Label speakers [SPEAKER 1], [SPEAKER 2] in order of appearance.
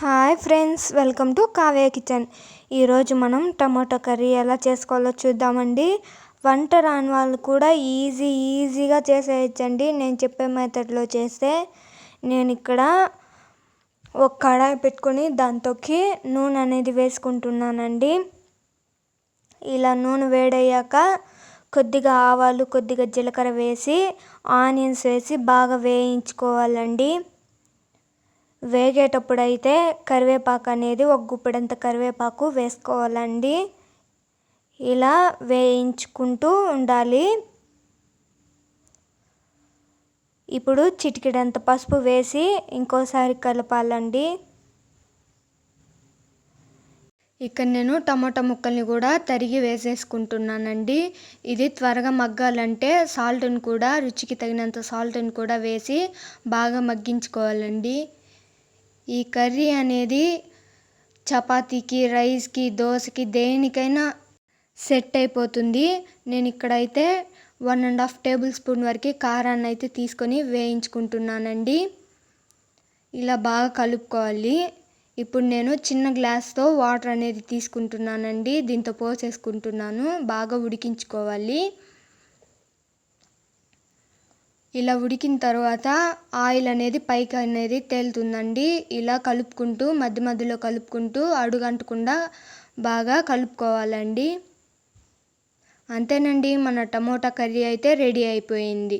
[SPEAKER 1] Hi friends welcome to Kavya kitchen. ఈరోజు మనం tomato curry ఎలా చేసుకోవాలో చూద్దామండి. వంట రాని వాళ్ళు కూడా ఈజీ ఈజీగా చేసేయచ్చండి. నేను చెప్పే మెథడ్లో చేస్తే నేను ఇక్కడ ఒక కడాయి పెట్టుకొని దాంతోకి నూనె అనేది వేసుకుంటున్నానండి. ఇలా నూనె వేడయ్యాక కొద్దిగా ఆవాలు కొద్దిగా జీలకర్ర వేసి ఆనియన్స్ వేసి బాగా వేయించుకోవాలండి. వేగేటప్పుడు అయితే కరివేపాకు అనేది ఒక గుప్పెడంత కరివేపాకు వేసుకోవాలండి. ఇలా వేయించుకుంటూ ఉండాలి. ఇప్పుడు చిటికెడంత పసుపు వేసి ఇంకోసారి కలపాలండి. ఇక్కడ నేను టమాటా ముక్కల్ని కూడా తరిగి వేసేసుకుంటున్నానండి. ఇది త్వరగా మగ్గాలంటే సాల్ట్ని కూడా రుచికి తగినంత సాల్ట్ని కూడా వేసి బాగా మగ్గించుకోవాలండి. ఈ కర్రీ అనేది చపాతీకి రైస్కి దోశకి దేనికైనా సెట్ అయిపోతుంది. నేను ఇక్కడైతే one and half tablespoon వరకు కారాన్ని అయితే తీసుకొని వేయించుకుంటున్నానండి. ఇలా బాగా కలుపుకోవాలి. ఇప్పుడు నేను చిన్న గ్లాస్తో వాటర్ అనేది తీసుకుంటున్నానండి. దీంతో పోసేసుకుంటున్నాను. బాగా ఉడికించుకోవాలి. ఇలా ఉడికిన తర్వాత ఆయిల్ అనేది పైకి అనేది తేలుతుందండి. ఇలా కలుపుకుంటూ మధ్య మధ్యలో కలుపుకుంటూ అడుగంటకుండా బాగా కలుపుకోవాలండి. అంతేనండి మన టమోటా కర్రీ అయితే రెడీ అయిపోయింది.